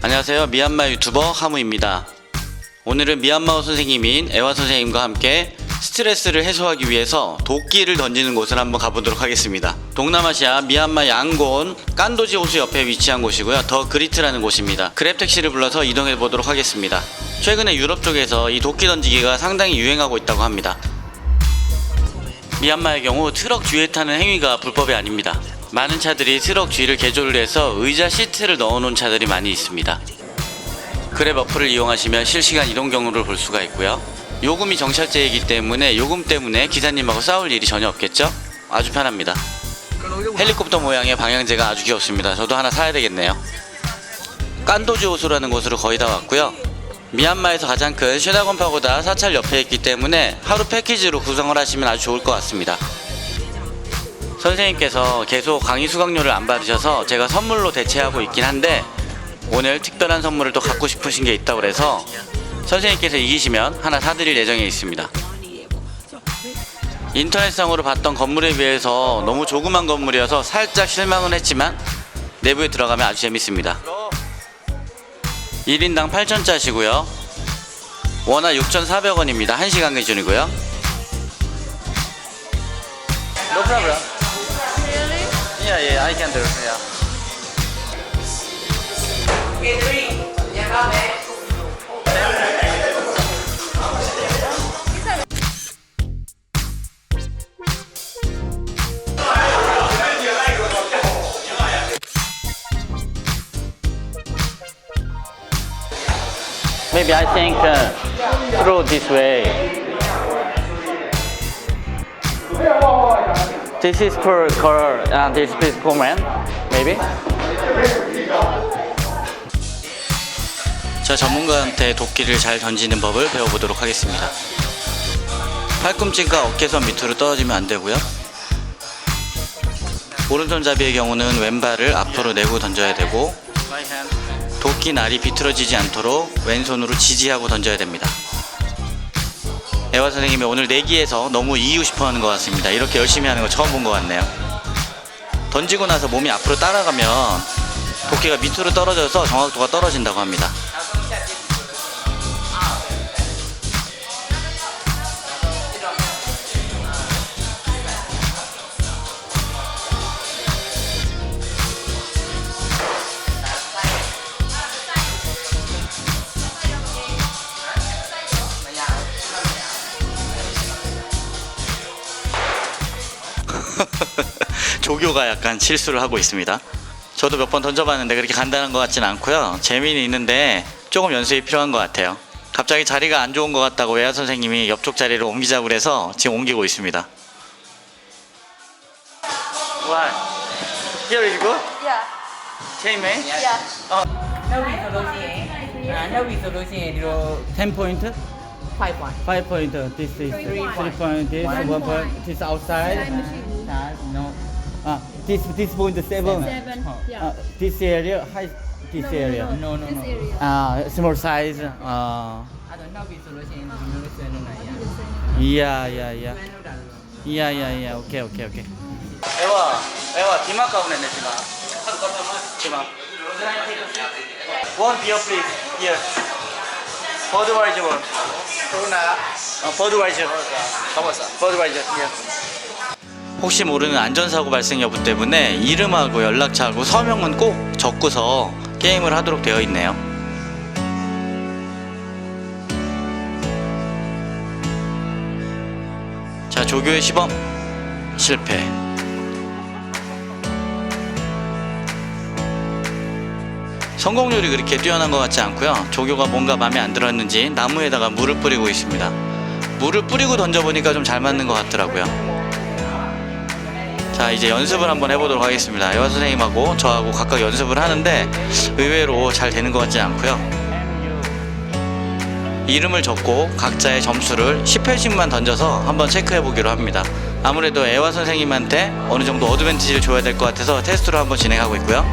안녕하세요. 미얀마 유튜버 하무입니다. 오늘은 미얀마어 선생님인 애화 선생님과 함께 스트레스를 해소하기 위해서 도끼를 던지는 곳을 한번 가보도록 하겠습니다. 동남아시아 미얀마 양곤 깐도지 호수 옆에 위치한 곳이고요. 더 그리트라는 곳입니다. 그랩 택시를 불러서 이동해 보도록 하겠습니다. 최근에 유럽 쪽에서 이 도끼 던지기가 상당히 유행하고 있다고 합니다. 미얀마의 경우 트럭 뒤에 타는 행위가 불법이 아닙니다. 많은 차들이 트럭 뒤를 개조를 해서 의자 시트를 넣어놓은 차들이 많이 있습니다. 그랩 어플을 이용하시면 실시간 이동 경로를 볼 수가 있고요. 요금이 정찰제이기 때문에 요금 때문에 기사님하고 싸울 일이 전혀 없겠죠? 아주 편합니다. 헬리콥터 모양의 방향제가 아주 귀엽습니다. 저도 하나 사야 되겠네요. 깐도지 호수라는 곳으로 거의 다 왔고요. 미얀마에서 가장 큰 쉐나곤 파고다 사찰 옆에 있기 때문에 하루 패키지로 구성을 하시면 아주 좋을 것 같습니다. 선생님께서 계속 강의 수강료를 안 받으셔서 제가 선물로 대체하고 있긴 한데 오늘 특별한 선물을 또 갖고 싶으신 게 있다고 그래서 선생님께서 이기시면 하나 사드릴 예정에 있습니다. 인터넷상으로 봤던 건물에 비해서 너무 조그만 건물이어서 살짝 실망은 했지만 내부에 들어가면 아주 재밌습니다. 1인당 8,000짜시고요. 원화 6,400원입니다. 1시간 기준이고요. No problem. Yeah, yeah, I can do it. Yeah. 오케이, three. 야, 다음에. Maybe I think uh, through this way. This is for girl and this is for man. Maybe. 저 전문가한테 도끼를 잘 던지는 법을 배워보도록 하겠습니다. 팔꿈치가 어깨선 밑으로 떨어지면 안 되고요. 오른손잡이의 경우는 왼발을 앞으로 내고 던져야 되고 도끼 날이 비틀어지지 않도록 왼손으로 지지하고 던져야 됩니다. 애화 선생님이 오늘 내기에서 너무 이기고 싶어 하는 것 같습니다. 이렇게 열심히 하는 거 처음 본 것 같네요. 던지고 나서 몸이 앞으로 따라가면 도끼가 밑으로 떨어져서 정확도가 떨어진다고 합니다. 조교가 약간 실수를 하고 있습니다. 저도 몇 번 던져봤는데 그렇게 간단한 것 같진 않고요. 재미는 있는데 조금 연습이 필요한 것 같아요. 갑자기 자리가 안 좋은 것 같다고 외야 선생님이 옆쪽 자리를 옮기자고 그래서 지금 옮기고 있습니다. Why? Here is good? Yeah. Chainmail? Yeah. Oh. Now we solution. Uh, now we solution zero ten point. Five point. Five point. This is three point. Three point. This one point. This outside. Uh, this this point the seven. Seven. Yeah. Uh, this area high. This No, no, area. No, no, This no. area. Uh, small size. Uh, Ada nak beli solusi yang menurut saya nak ya. yeah, yeah, yeah. Mana dah lalu? Yeah, yeah, yeah. Okay, okay, okay. 에와, 에와, 디마 가운데 내 디마. 디마. One beer, please. Here. Budweiser one. 코로나. Uh, Budweiser. Budweiser. Budweiser. Yeah. 혹시 모르는 안전사고 발생 여부 때문에 이름하고 연락처하고 서명은 꼭 적고서 게임을 하도록 되어 있네요. 자, 조교의 시범 실패. 성공률이 그렇게 뛰어난 것 같지 않고요. 조교가 뭔가 마음에 안 들었는지 나무에다가 물을 뿌리고 있습니다. 물을 뿌리고 던져보니까 좀 잘 맞는 것 같더라고요. 자 이제 연습을 한번 해보도록 하겠습니다. 여화 선생님하고 저하고 각각 연습을 하는데 의외로 잘 되는 것 같지 않고요. 이름을 적고 각자의 점수를 10회씩만 던져서 한번 체크해 보기로 합니다. 아무래도 애화 선생님한테 어느 정도 어드밴티지를 줘야 될 것 같아서 테스트로 한번 진행하고 있고요.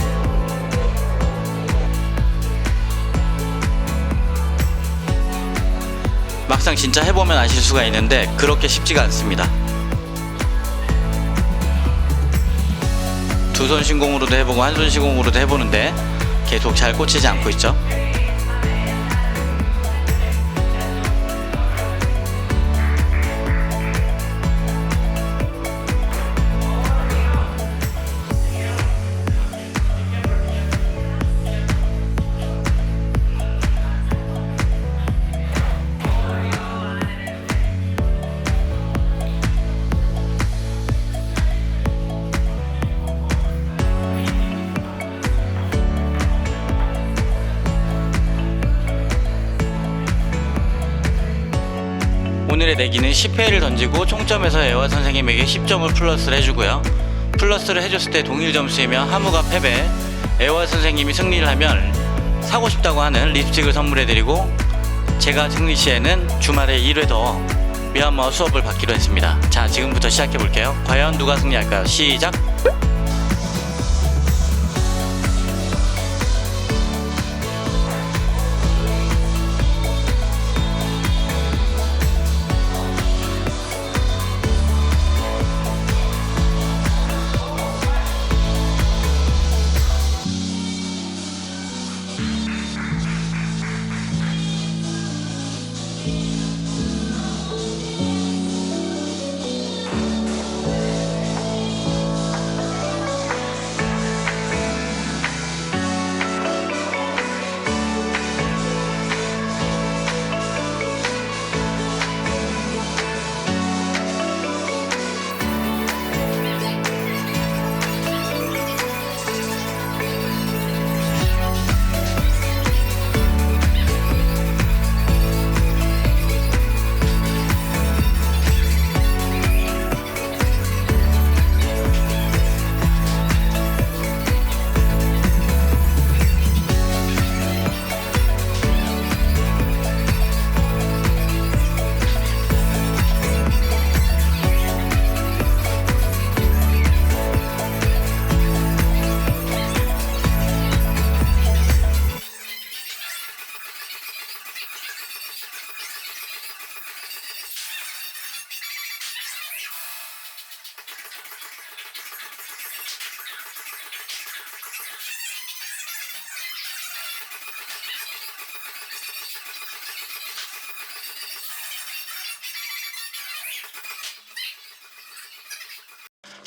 막상 진짜 해보면 아실 수가 있는데 그렇게 쉽지가 않습니다. 두 손 신공으로도 해보고 한 손 신공으로도 해보는데 계속 잘 꽂히지 않고 있죠. 오늘의 내기는 10회를 던지고 총점에서 애화 선생님에게 10점을 플러스를 해주고요. 플러스를 해줬을 때 동일 점수이면 하무가 패배, 애화 선생님이 승리를 하면 사고 싶다고 하는 립스틱을 선물해드리고 제가 승리 시에는 주말에 1회 더 미얀마 수업을 받기로 했습니다. 자, 지금부터 시작해 볼게요. 과연 누가 승리할까요? 시작!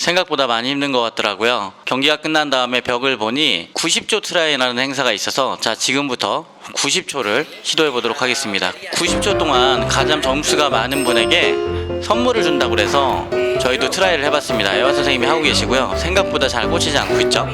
생각보다 많이 힘든 것 같더라고요. 경기가 끝난 다음에 벽을 보니 90초 트라이라는 행사가 있어서 자 지금부터 90초를 시도해 보도록 하겠습니다. 90초 동안 가장 점수가 많은 분에게 선물을 준다고 그래서 저희도 트라이를 해봤습니다. 애화 선생님이 하고 계시고요. 생각보다 잘 꽂히지 않고 있죠.